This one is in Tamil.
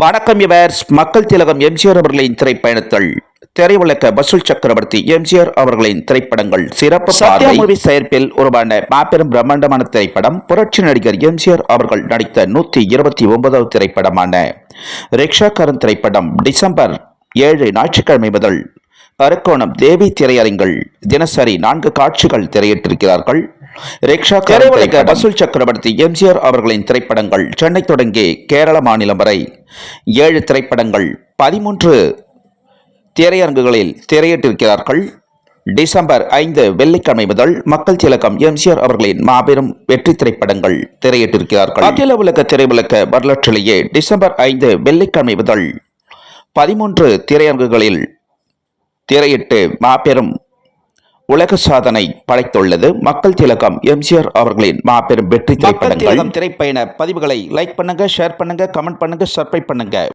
வணக்கம் இவர்ஸ் மக்கள் திலகம் எம்ஜிஆர் அவர்களின் திரைப்பயணத்தில் திரையுலக வசூல் சக்கரவர்த்தி எம்ஜிஆர் அவர்களின் திரைப்படங்கள் சிறப்பு சத்யா மூவி செயற்பில் உருவான மாபெரும் பிரம்மாண்டமான திரைப்படம் புரட்சி நடிகர் எம்ஜிஆர் அவர்கள் நடித்த நூற்றி இருபத்தி ஒன்பதாவது திரைப்படமான ரிக்ஷாக்காரன் திரைப்படம் டிசம்பர் ஏழு ஞாயிற்றுக்கிழமை முதல் அரக்கோணம் தேவி திரையரங்கில் தினசரி நான்கு காட்சிகள் திரையிட்டிருக்கிறார்கள். ரிக்ஷா வசூல் சக்கரவர்த்தி எம்ஜிஆர் அவர்களின் திரைப்படங்கள் சென்னை தொடங்கி கேரள மாநிலம் வரை ஏழு திரைப்படங்கள் பதிமூன்று திரையரங்குகளில் திரையிட்டிருக்கிறார்கள். டிசம்பர் ஐந்து வெள்ளிக்கிழமை முதல் மக்கள் திலகம் எம்ஜிஆர் அவர்களின் மாபெரும் வெற்றி திரைப்படங்கள் திரையிட்டிருக்கிறார்கள். அகில உலக திரையுலக வரலாற்றிலேயே டிசம்பர் ஐந்து வெள்ளிக்கிழமை முதல் பதிமூன்று திரையரங்குகளில் திரையிட்டு மாபெரும் உலக சாதனை படைத்துள்ளது. மக்கள் திலகம் எம்ஜிஆர் அவர்களின் மாபெரும் வெற்றி திரைப்படங்கள். திரைப்பயண பதிவுகளை லைக் பண்ணுங்க ஷேர் பண்ணுங்க கமெண்ட் பண்ணுங்க சப்ஸ்கிரைப் பண்ணுங்க.